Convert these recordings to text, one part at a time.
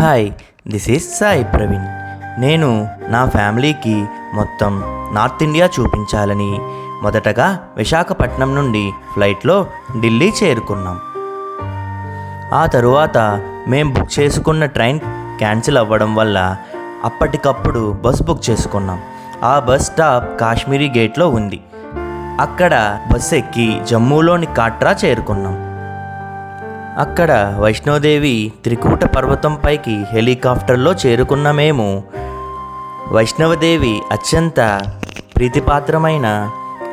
Hi this is Sai Praveen నేను నా ఫ్యామిలీకి మొత్తం నార్త్ ఇండియా చూపించాలని మొదటగా విశాఖపట్నం నుండి ఫ్లైట్లో ఢిల్లీ చేరుకున్నాం. ఆ తరువాత మేము బుక్ చేసుకున్న ట్రైన్ క్యాన్సిల్ అవ్వడం వల్ల అప్పటికప్పుడు బస్ బుక్ చేసుకున్నాం. ఆ బస్ స్టాప్ కాశ్మీరీ గేట్లో ఉంది. అక్కడ బస్ ఎక్కి జమ్మూలోని కాట్రా చేరుకున్నాం. అక్కడ వైష్ణోదేవి త్రికూట పర్వతంపైకి హెలికాప్టర్లో చేరుకున్న మేము వైష్ణవదేవి అత్యంత ప్రీతిపాత్రమైన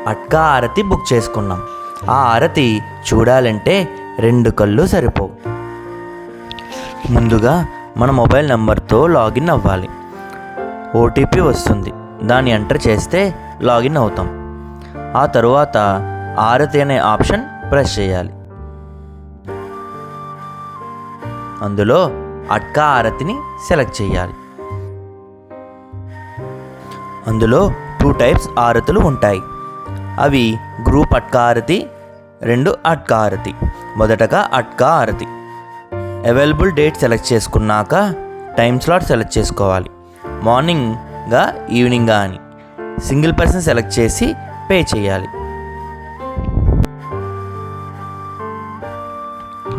అట్కా ఆరతి బుక్ చేసుకున్నాం. ఆ ఆరతి చూడాలంటే రెండు కళ్ళు సరిపోవు. ముందుగా మన మొబైల్ నెంబర్తో లాగిన్ అవ్వాలి. ఓటీపీ వస్తుంది. దాన్ని ఎంటర్ చేస్తే లాగిన్ అవుతాం. ఆ తరువాత ఆరతి అనే ఆప్షన్ ప్రెస్ చేయాలి. అందులో అట్కా ఆరతిని సెలెక్ట్ చేయాలి. అందులో టూ టైప్స్ ఆరతులు ఉంటాయి. అవి గ్రూప్ అట్కా ఆరతి రెండు అట్కా ఆరతి. మొదటగా అట్కా ఆరతి. అవైలబుల్ డేట్ సెలెక్ట్ చేసుకున్నాక టైం స్లాట్ సెలెక్ట్ చేసుకోవాలి. మార్నింగ్గా ఈవినింగ్గా అని. సింగిల్ పర్సన్ సెలెక్ట్ చేసి పే చేయాలి.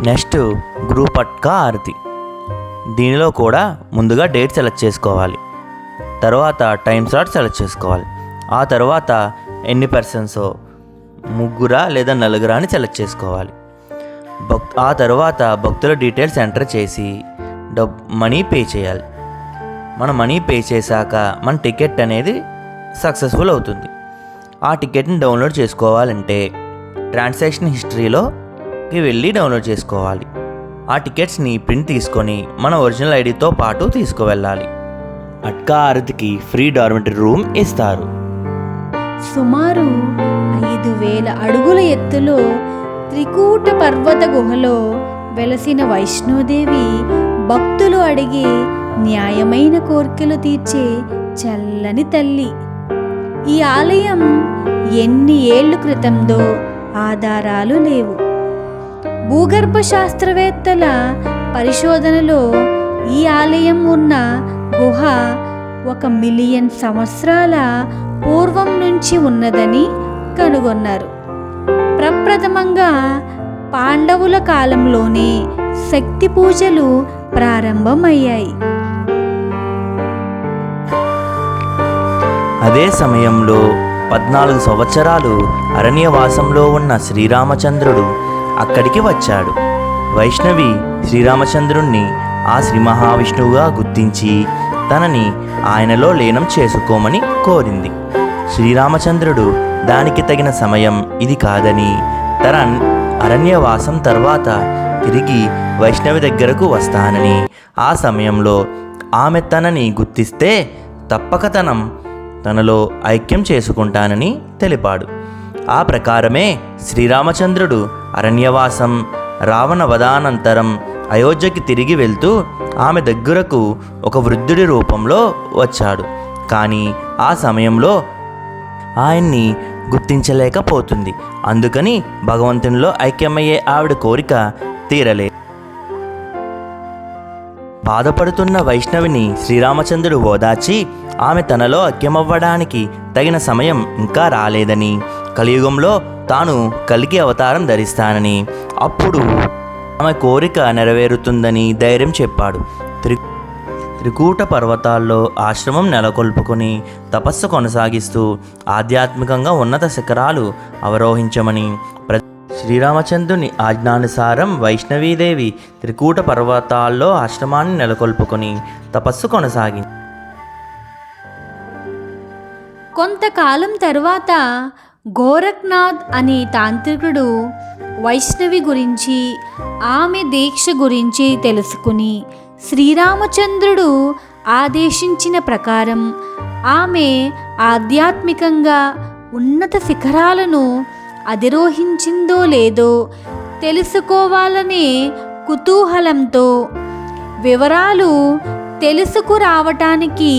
నెక్స్ట్ గ్రూప్ అట్కా ఆరతి. దీనిలో కూడా ముందుగా డేట్ సెలెక్ట్ చేసుకోవాలి. తర్వాత టైం స్లాట్ సెలెక్ట్ చేసుకోవాలి. ఆ తర్వాత ఎన్ని పర్సన్సో ముగ్గురా లేదా నలుగురా అని సెలెక్ట్ చేసుకోవాలి. భక్ ఆ తర్వాత భక్తుల డీటెయిల్స్ ఎంటర్ చేసి డబ్ మనీ పే చేయాలి. మన మనీ పే చేశాక మన టికెట్ అనేది సక్సెస్ఫుల్ అవుతుంది. ఆ టికెట్ని డౌన్లోడ్ చేసుకోవాలంటే ట్రాన్సాక్షన్ హిస్టరీలో హిస్టరీలోకి వెళ్ళి డౌన్లోడ్ చేసుకోవాలి. ఆ టికెట్స్ని ప్రింట్ తీసుకొని మన ఒరిజినల్ ఐడితో పాటు తీసుకువెళ్ళాలి. అట్కా ఆరతికి ఫ్రీ డార్మెంటరీ రూమ్ ఇస్తారు. సుమారు ఐదు వేల అడుగుల ఎత్తులో త్రికూట పర్వత గుహలో వెలసిన వైష్ణోదేవి భక్తులు అడిగే న్యాయమైన కోరికలు తీర్చే చల్లని తల్లి. ఈ ఆలయం ఎన్ని ఏళ్ళు క్రితందో ఆధారాలు లేవు. భూగర్భ శాస్త్రవేత్తల పరిశోధనలో ఈ ఆలయం ఉన్న గుహ ఒక మిలియన్ సంవత్సరాల పూర్వం నుంచి ఉన్నదని కనుగొన్నారు. ప్రప్రథమంగా పాండవుల కాలంలోనే శక్తి పూజలు ప్రారంభమయ్యాయి. అదే సమయంలో పద్నాలుగు సంవత్సరాలు అరణ్యవాసంలో ఉన్న శ్రీరామచంద్రుడు అక్కడికి వచ్చాడు. వైష్ణవి శ్రీరామచంద్రుణ్ణి ఆ శ్రీ మహావిష్ణువుగా గుర్తించి తనని ఆయనలో లీనం చేసుకోమని కోరింది. శ్రీరామచంద్రుడు దానికి తగిన సమయం ఇది కాదని తన అరణ్యవాసం తర్వాత తిరిగి వైష్ణవి దగ్గరకు వస్తానని ఆ సమయంలో ఆమె తనని గుర్తిస్తే తప్పక తనం తనలో ఐక్యం చేసుకుంటానని తెలిపాడు. ఆ ప్రకారమే శ్రీరామచంద్రుడు అరణ్యవాసం రావణ వధానంతరం అయోధ్యకి తిరిగి వెళ్తూ ఆమె దగ్గరకు ఒక వృద్ధుడి రూపంలో వచ్చాడు. కానీ ఆ సమయంలో ఆయన్ని గుర్తించలేకపోతుంది. అందుకని భగవంతునిలో ఐక్యమయ్యే ఆవిడ కోరిక తీరలే బాధపడుతున్న వైష్ణవిని శ్రీరామచంద్రుడు ఓదార్చి ఆమె తనలో ఐక్యమవ్వడానికి తగిన సమయం ఇంకా రాలేదని కలియుగంలో తాను కలికి అవతారం ధరిస్తానని. అప్పుడు ఆమె కోరిక నెరవేరుతుందని ధైర్యం చెప్పాడు. త్రి త్రికూట పర్వతాల్లో ఆశ్రమం నెలకొల్పుకొని తపస్సు కొనసాగిస్తూ ఆధ్యాత్మికంగా ఉన్నత శిఖరాలు అవరోహించమని ప్ర శ్రీరామచంద్రుని ఆజ్ఞానుసారం వైష్ణవీదేవి త్రికూట పర్వతాల్లో ఆశ్రమాన్ని నెలకొల్పుకొని తపస్సు కొనసాగింది కొంతకాలం తర్వాత గోరఖ్నాథ్ అనే తాంత్రికుడు వైష్ణవి గురించి ఆమె దీక్ష గురించి తెలుసుకుని శ్రీరామచంద్రుడు ఆదేశించిన ప్రకారం ఆమె ఆధ్యాత్మికంగా ఉన్నత శిఖరాలను అధిరోహించిందో లేదో తెలుసుకోవాలనే కుతూహలంతో వివరాలు తెలుసుకురావటానికి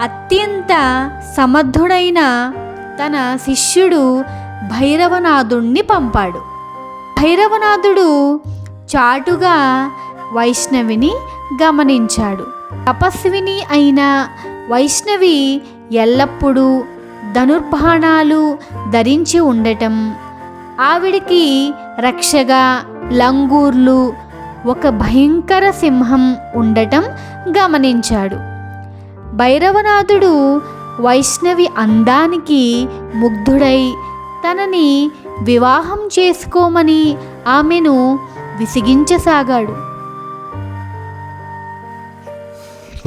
అత్యంత సమర్థుడైన తన శిష్యుడు భైరవనాథుణ్ణి పంపాడు. భైరవనాథుడు చాటుగా వైష్ణవిని గమనించాడు. తపస్విని అయిన వైష్ణవి ఎల్లప్పుడూ ధనుర్బాణాలు ధరించి ఉండటం ఆవిడికి రక్షగా లంగూర్లు ఒక భయంకర సింహం ఉండటం గమనించాడు. భైరవనాథుడు వైష్ణవి అందానికి ముగ్ధుడై తనని వివాహం చేసుకోమని ఆమెను విసిగించసాగాడు.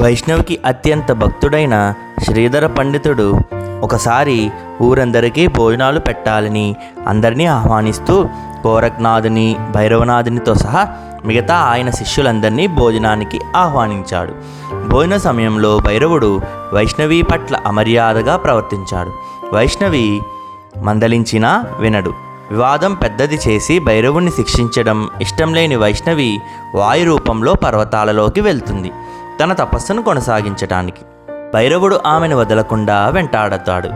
వైష్ణవికి అత్యంత భక్తుడైన శ్రీధర పండితుడు ఒకసారి ఊరందరికీ భోజనాలు పెట్టాలని అందరినీ ఆహ్వానిస్తూ గోరఖ్నాథుని భైరవనాథునితో సహా మిగతా ఆయన శిష్యులందరినీ భోజనానికి ఆహ్వానించాడు. భోజన సమయంలో భైరవుడు వైష్ణవి పట్ల అమర్యాదగా ప్రవర్తించాడు. వైష్ణవి మందలించినా వినడు. వివాదం పెద్దది చేసి భైరవుణ్ణి శిక్షించడం ఇష్టం లేని వైష్ణవి వాయు రూపంలో పర్వతాలలోకి వెళ్తుంది. తన తపస్సును కొనసాగించటానికి. భైరవుడు ఆమెను వదలకుండా వెంటాడతాడు.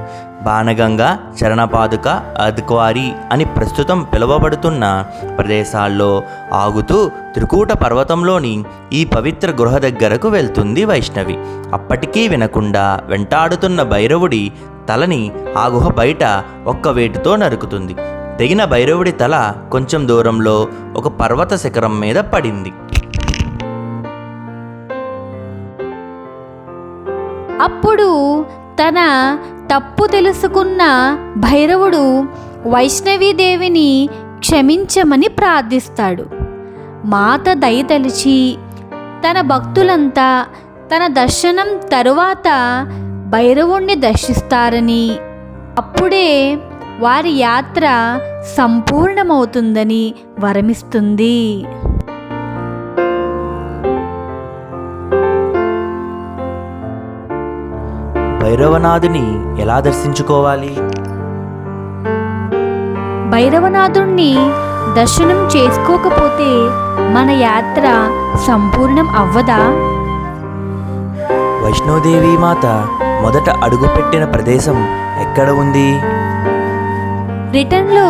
బాణగంగ చరణపాదుక అద్క్వారి అని ప్రస్తుతం పిలువబడుతున్న ప్రదేశాల్లో ఆగుతూ త్రికూట పర్వతంలోని ఈ పవిత్ర గృహ దగ్గరకు వెళ్తుంది వైష్ణవి. అప్పటికీ వినకుండా వెంటాడుతున్న భైరవుడి తలని ఆ గుహ బయట ఒక్క వేటుతో నరుకుతుంది. తెగిన భైరవుడి తల కొంచెం దూరంలో ఒక పర్వత శిఖరం మీద పడింది. తన తప్పు తెలుసుకున్న భైరవుడు వైష్ణవీదేవిని క్షమించమని ప్రార్థిస్తాడు. మాత దయతలిచి తన భక్తులంతా తన దర్శనం తరువాత భైరవుణ్ణి దర్శిస్తారని అప్పుడే వారి యాత్ర సంపూర్ణమవుతుందని వరమిస్తుంది. భైరవనాథుని ఎలా దర్శించుకోవాలి? భైరవనాథుణ్ణి దర్శనం చేసుకోకపోతే మన యాత్ర సంపూర్ణం అవ్వదా? వైష్ణోదేవి మాత మొదట అడుగుపెట్టిన ప్రదేశం ఎక్కడ ఉంది? రిటర్న్లో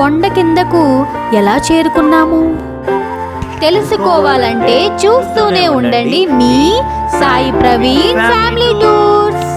కొండ కిందకు ఎలా చేరుకున్నాము? తెలుసుకోవాలంటే చూస్తూనే ఉండండి మీ సాయి ప్రవీణ్ ఫ్యామిలీ టూర్స్.